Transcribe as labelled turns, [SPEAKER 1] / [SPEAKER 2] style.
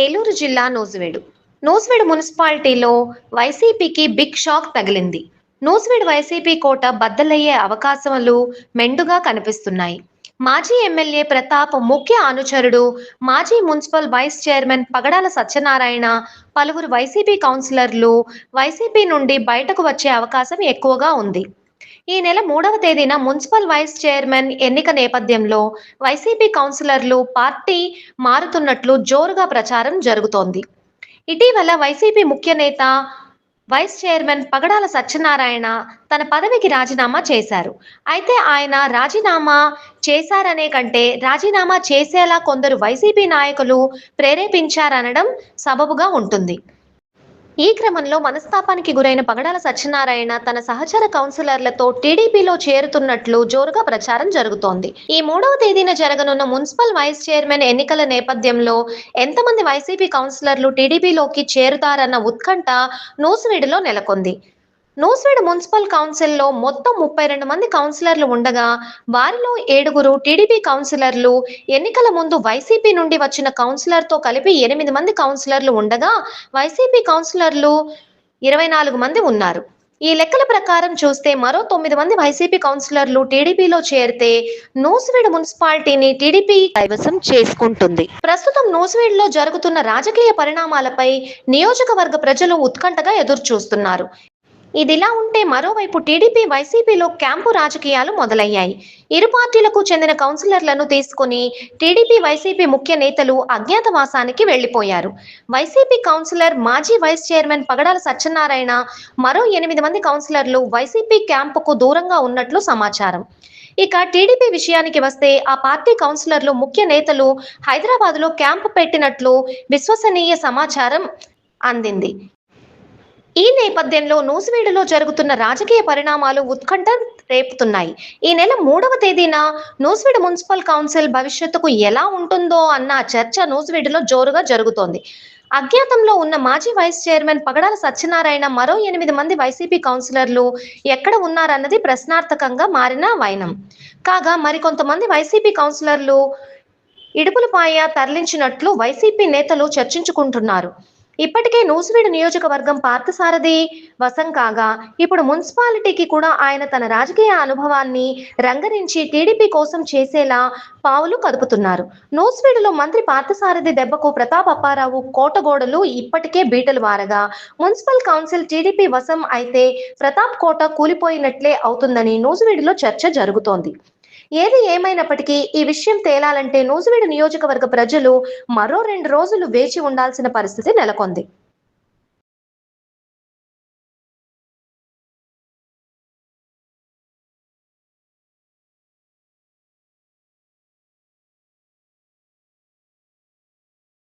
[SPEAKER 1] ఏలూరు జిల్లా నూజివేడు. నూజివేడు మున్సిపాలిటీలో వైసీపీకి బిగ్ షాక్ తగిలింది. నూజివేడు వైసీపీ కోట బద్దలయ్యే అవకాశాలు మెండుగా కనిపిస్తున్నాయి. మాజీ ఎమ్మెల్యే ప్రతాప్ ముఖ్య అనుచరుడు మాజీ municipal vice chairman Pagadala Satyanarayana పలువురు వైసీపీ కౌన్సిలర్లు వైసీపీ నుండి బయటకు వచ్చే అవకాశం ఎక్కువగా ఉంది. ఈ నెల మూడవ తేదీన మున్సిపల్ వైస్ చైర్మన్ ఎన్నిక నేపథ్యంలో వైసీపీ కౌన్సిలర్లు పార్టీ మారుతున్నట్లు జోరుగా ప్రచారం జరుగుతోంది. ఇటీవల వైసీపీ ముఖ్య నేత వైస్ చైర్మన్ పగడాల సత్యనారాయణ తన పదవికి రాజీనామా చేశారు. అయితే ఆయన రాజీనామా చేశారనే కంటే రాజీనామా చేసేలా కొందరు వైసీపీ నాయకులు ప్రేరేపించారనడం సబబుగా ఉంటుంది. ఈ క్రమంలో మనస్తాపానికి గురైన పగడాల సత్యనారాయణ తన సహచర కౌన్సిలర్లతో టీడీపీలో చేరుతున్నట్లు జోరుగా ప్రచారం జరుగుతోంది. ఈ మూడవ తేదీన జరగనున్న మున్సిపల్ వైస్ చైర్మన్ ఎన్నికల నేపథ్యంలో ఎంతమంది వైసీపీ కౌన్సిలర్లు టీడీపీలోకి చేరుతారన్న ఉత్కంఠ నూసివీడిలో నెలకొంది. నూసివీడు మున్సిపల్ కౌన్సిల్లో మొత్తం ముప్పై రెండు మంది కౌన్సిలర్లు ఉండగా వారిలో ఏడుగురు టీడీపీ కౌన్సిలర్లు ఎన్నికల ముందు వైసీపీ నుండి వచ్చిన కౌన్సిలర్తో కలిపి ఎనిమిది మంది కౌన్సిలర్లు ఉండగా వైసీపీ కౌన్సిలర్లు ఇరవై నాలుగు మంది ఉన్నారు. ఈ లెక్కల ప్రకారం చూస్తే మరో తొమ్మిది మంది వైసీపీ కౌన్సిలర్లు టీడీపీలో చేరితే నూసివీడు మున్సిపాలిటీని టీడీపీ కైవసం చేసుకుంటుంది. ప్రస్తుతం నూసివీడులో జరుగుతున్న రాజకీయ పరిణామాలపై నియోజకవర్గ ప్రజలు ఉత్కంఠగా ఎదురు చూస్తున్నారు ఇదిలా ఉంటే మరోవైపు టీడీపీ వైసీపీలో క్యాంపు రాజకీయాలు మొదలయ్యాయి. ఇరు పార్టీలకు చెందిన కౌన్సిలర్లను తీసుకుని టీడీపీ వైసీపీ ముఖ్య నేతలు అజ్ఞాతవాసానికి వెళ్ళిపోయారు వైసీపీ కౌన్సిలర్ మాజీ వైస్ చైర్మన్ పగడాల సత్యనారాయణ మరో ఎనిమిది మంది కౌన్సిలర్లు వైసీపీ క్యాంపుకు దూరంగా ఉన్నట్లు సమాచారం. ఇక టీడీపీ విషయానికి వస్తే ఆ పార్టీ కౌన్సిలర్లు ముఖ్య నేతలు హైదరాబాద్లో క్యాంపు పెట్టినట్లు విశ్వసనీయ సమాచారం అందింది. ఈ నేపథ్యంలో నూసివీడులో జరుగుతున్న రాజకీయ పరిణామాలు ఉత్కంఠ రేపుతున్నాయి. ఈ నెల మూడవ తేదీన నూసివీడు మున్సిపల్ కౌన్సిల్ భవిష్యత్తుకు ఎలా ఉంటుందో అన్న చర్చ నూసివీడులో జోరుగా జరుగుతోంది. అజ్ఞాతంలో ఉన్న మాజీ వైస్ చైర్మన్ పగడాల సత్యనారాయణ మరో ఎనిమిది మంది వైసీపీ కౌన్సిలర్లు ఎక్కడ ఉన్నారన్నది ప్రశ్నార్థకంగా మారిన వైనం. కాగా మరికొంతమంది వైసీపీ కౌన్సిలర్లు ఇడుపులపాయ తరలించినట్లు వైసీపీ నేతలు చర్చించుకుంటున్నారు. ఇప్పటికే నూసివీడు నియోజకవర్గం పార్థసారథి వశం కాగా ఇప్పుడు మున్సిపాలిటీకి కూడా ఆయన తన రాజకీయ అనుభవాన్ని రంగరించి టీడీపీ కోసం చేసేలా పావులు కదుపుతున్నారు. నూసివీడులో మంత్రి పార్థసారథి దెబ్బకు ప్రతాప్ అప్పారావు కోటగోడలు ఇప్పటికే బీటలు వారగా. మున్సిపల్ కౌన్సిల్ టీడీపీ వశం అయితే ప్రతాప్ కోట కూలిపోయినట్లే అవుతుందని నూజివీడులో చర్చ జరుగుతోంది. ఏది ఏమైనప్పటికీ ఈ విషయం తేలాలంటే నూజివీడు నియోజకవర్గ ప్రజలు మరో రెండు రోజులు వేచి ఉండాల్సిన పరిస్థితి నెలకొంది.